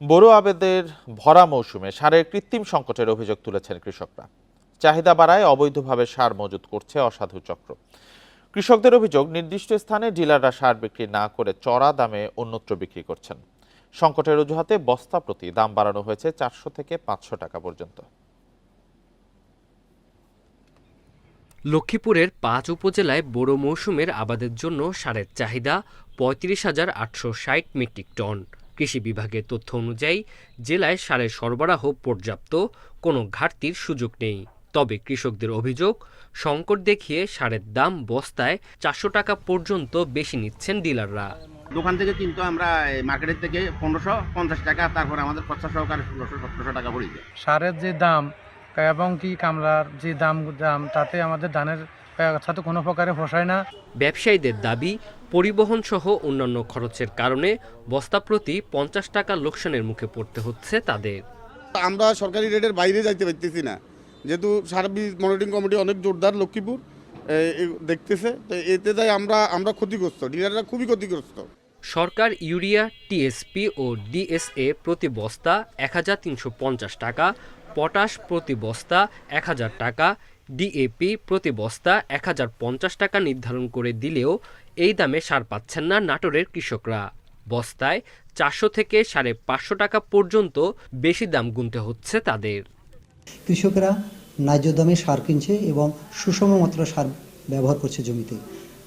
বোরো আবেদের ভরা মৌসুমে সারের কৃত্রিম সংকটের অভিযোগ তুলেছেন কৃষকরা। চাহিদা বাড়ায় অবৈধভাবে সার মজুত করছে অসাধু চক্র। কৃষকদের অভিযোগ, নির্দিষ্ট স্থানে ডিলাররা সার বিক্রি না করে চড়া দামে অন্যত্র বিক্রি করছেন। সংকটের অজুহাতে বস্তা প্রতি দাম বাড়ানো হয়েছে চারশো থেকে পাঁচশো টাকা পর্যন্ত। লক্ষ্মীপুরের পাঁচ উপজেলায় বোরো মৌসুমের আবাদের জন্য সারের চাহিদা পঁয়ত্রিশ হাজার আটশো ষাট মেট্রিক টন। কৃষি বিভাগের তথ্য অনুযায়ী জেলায় সারের সরবরাহ পর্যাপ্ত কোনো ঘাটতির সুযোগ নেই। তবে কৃষকদের অভিযোগ সংকট দেখিয়ে সারের দাম বস্তায় চারশো টাকা পর্যন্ত বেশি নিচ্ছেন ডিলাররা। দোকান থেকে কিন্তু আমরা এই মার্কেটের থেকে পনেরোশো পঞ্চাশ টাকা তারপর আমাদের খরচা সহকারে ষোলোশো সতেরোশো টাকা পড়ে যায়। সারের যে দাম এবং কি কামলার যে দাম দাম তাতে আমাদের ধানের সাথে কোনো প্রকারে পোষায় না। ব্যবসায়ীদের দাবি পরিবহন সহ অন্যান্য খরচের কারণে বস্তা প্রতি পঞ্চাশ টাকা লোকসানের মুখে পড়তে হচ্ছে তাদের। আমরা সরকারি রেটের বাইরে যাইতে পারতেছি না। যেহেতু সার্ভিস মনিটরিং কমিটি অনেক জোরদার লক্ষ্মীপুর দেখতেছে। তো এতে তাই আমরা আমরা ক্ষতিগ্রস্ত ডিলাররা খুবই ক্ষতিগ্রস্ত। সরকার ইউরিয়া টিএসপি ও ডিএসএ প্রতি বস্তা এক হাজার তিনশো পঞ্চাশ টাকা পটাশ প্রতি বস্তা এক হাজার টাকা ডিএপি প্রতি বস্তা এক হাজার পঞ্চাশ টাকা নির্ধারণ করে দিলেও এই দামে সার পাচ্ছেন না নাটোরের কৃষকরা। বস্তায় চারশো থেকে সাড়ে পাঁচশো টাকা পর্যন্ত বেশি দাম গুনতে হচ্ছে তাদের। কৃষকরা ন্যায্য দামে সার কিনছে এবং সুষম মাত্রা সার ব্যবহার করছে জমিতে।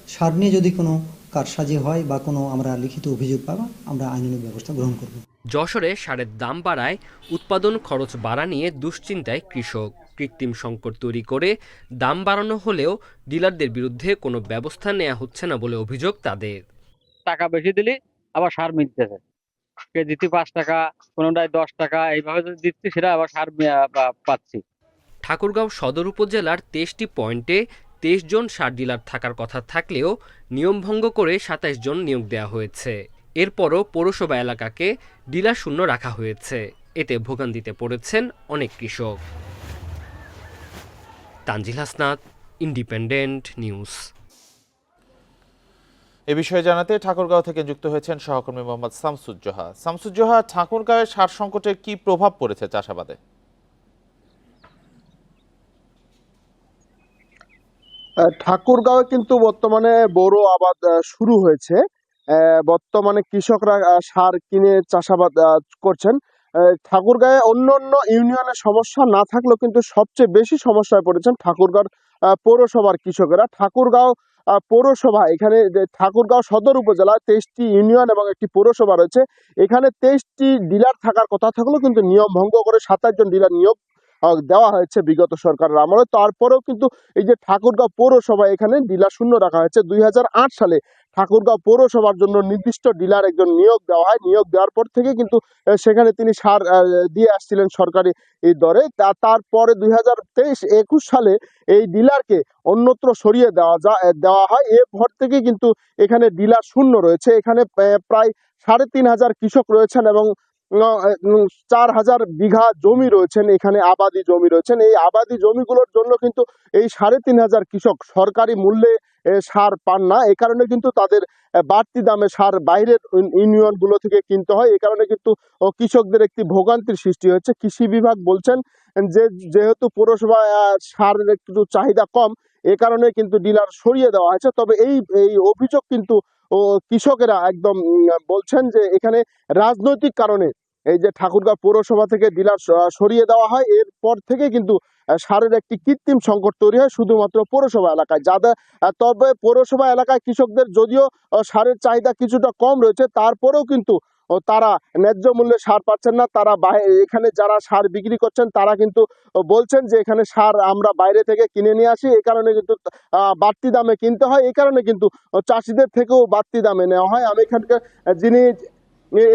সার নিয়ে যদি কোনো কারসাজি হয় বা কোনো আমরা লিখিত অভিযোগ পাবো আমরা আইনানুগ ব্যবস্থা গ্রহণ করব। যশোরে সারের দাম বাড়ায় উৎপাদন খরচ বাড়া নিয়ে দুশ্চিন্তায় কৃষক। কৃত্রিম সংকট তৈরি করে দাম বাড়ানো হলেও ডিলারদের বিরুদ্ধে কোনো ব্যবস্থা নেওয়া হচ্ছে না বলে অভিযোগ তাদের। টাকা বেশি দিলে আবার সার মিলতেছে। কেজিতে পাঁচ টাকা কোনোটায় দশ টাকা এইভাবে যদি দিচ্ছি সেটা আবার সার পাচ্ছি। ঠাকুরগাঁও সদর উপজেলার তেইশটি পয়েন্টে তেইশ জন সার ডিলার থাকার কথা থাকলেও নিয়মভঙ্গ করে সাতাইশ জন নিয়োগ দেওয়া হয়েছে। এরপরও পৌরসভা এলাকাকে ডিলার শূন্য রাখা হয়েছে। এতে ভোগান্তিতে পড়েছেন অনেক কৃষক। Tanzil Hasnat Independent News. এ বিষয়ে জানাতে ঠাকুরগাঁও থেকে যুক্ত হয়েছেন সহকর্মী মোহাম্মদ শামসুজ্জোহা। শামসুজ্জোহা ঠাকুরগাঁওয়ের সার সংকটের কি প্রভাব পড়েছে চাষাবাদে? আহ, ঠাকুরগাঁওয়ে কিন্তু বর্তমানে বড় আবাদ শুরু হয়েছে। আহ, বর্তমানে কৃষকরা আহ, সার কিনে চাষাবাদ আহ, করছেন। আহ, ঠাকুরগাঁয়ে অন্য অন্য ইউনিয়নের সমস্যা না থাকলেও কিন্তু সবচেয়ে বেশি সমস্যায় পড়েছেন ঠাকুরগাঁও পৌরসভার কৃষকেরা। ঠাকুরগাঁও পৌরসভা, এখানে ঠাকুরগাঁও সদর উপজেলায় তেইশটি ইউনিয়ন এবং একটি পৌরসভা রয়েছে। এখানে তেইশটি ডিলার থাকার কথা থাকলেও কিন্তু নিয়ম ভঙ্গ করে সাতাশ জন ডিলার নিয়োগ দেওয়া হয়েছে বিগত সরকারের আমলে। তারপরেও কিন্তু এই যে ঠাকুরগাঁও পৌরসভা এখানে ডিলার শূন্য রাখা হয়েছে। দুই হাজার আট সালে ঠাকুরগাঁও পৌরসভার জন্য নির্দিষ্ট ডিলার একজন নিয়োগ দেওয়া হয়। নিয়োগ দেওয়ার পর থেকে কিন্তু সেখানে তিনি সার দিয়ে আসছিলেন সরকারি এই দরে। তা- তারপরে দুই হাজার তেইশ একুশ সালে এই ডিলারকে অন্যত্র সরিয়ে দেওয়া যা দেওয়া হয়। এরপর থেকে কিন্তু এখানে ডিলার শূন্য রয়েছে। এখানে প্রায় সাড়ে তিন হাজার কৃষক রয়েছেন এবং চার হাজার বিঘা জমি রয়েছেন, এখানে আবাদি জমি রয়েছেন। এই আবাদি জমিগুলোর জন্য কিন্তু এই সাড়ে তিন হাজার কৃষক সরকারি মূল্যে সার পান না। এই কারণে কিন্তু তাদের বাড়তি দামে সার বাইরের ইউনিয়নগুলো থেকে কিনতে হয়। এই কারণে কিন্তু কৃষকদের একটি ভোগান্তির সৃষ্টি হচ্ছে কৃষি বিভাগ বলছেন যে, যেহেতু পৌরসভা সারের একটু চাহিদা কম, এ কারণে কিন্তু ডিলার সরিয়ে দেওয়া হয়েছে। তবে এই এই অভিযোগ কিন্তু কৃষকেরা একদম বলছেন যে, এখানে রাজনৈতিক কারণে এই যে ঠাকুরগাঁও পৌরসভা থেকে ডিলার সরিয়ে দেওয়া হয়। এরপর থেকে কিন্তু সারের একটি কৃত্রিম সংকট তৈরি হয় শুধুমাত্র পৌরসভা এলাকায়। যাদের তবে পৌরসভা এলাকায় কৃষকদের যদিও সারের চাহিদা কিছুটা কম রয়েছে, তারপরেও কিন্তু তারা ন্যায্য মূল্যে সার পাচ্ছেন না। তারা এখানে যারা সার বিক্রি করছেন, তারা কিন্তু বলছেন যে এখানে সার আমরা বাইরে থেকে কিনে নিয়ে আসি। এই কারণে কিন্তু বাড়তি দামে কিনতে হয়। এই কারণে কিন্তু চাষিদের থেকেও বাড়তি দামে নেওয়া হয়। আমি এখানকার যিনি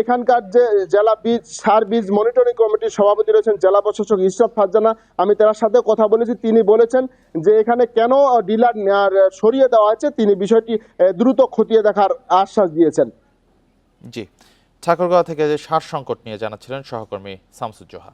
এখানকার যে জেলা বীজ, সার বীজ মনিটরিং কমিটির সভাপতি রয়েছেন জেলা প্রশাসক ইসরাফ ফারজানা। আমি তার সাথে কথা বলেছি। তিনি বলেছেন যে এখানে কেন ডিলার সরিয়ে দেওয়া হয়েছে, তিনি বিষয়টি দ্রুত খতিয়ে দেখার আশ্বাস দিয়েছেন। জি। ঠাকুরগাঁও থেকে যে সার সংকট নিয়ে জানাচ্ছিলেন সহকর্মী শামসুজ্জোহা।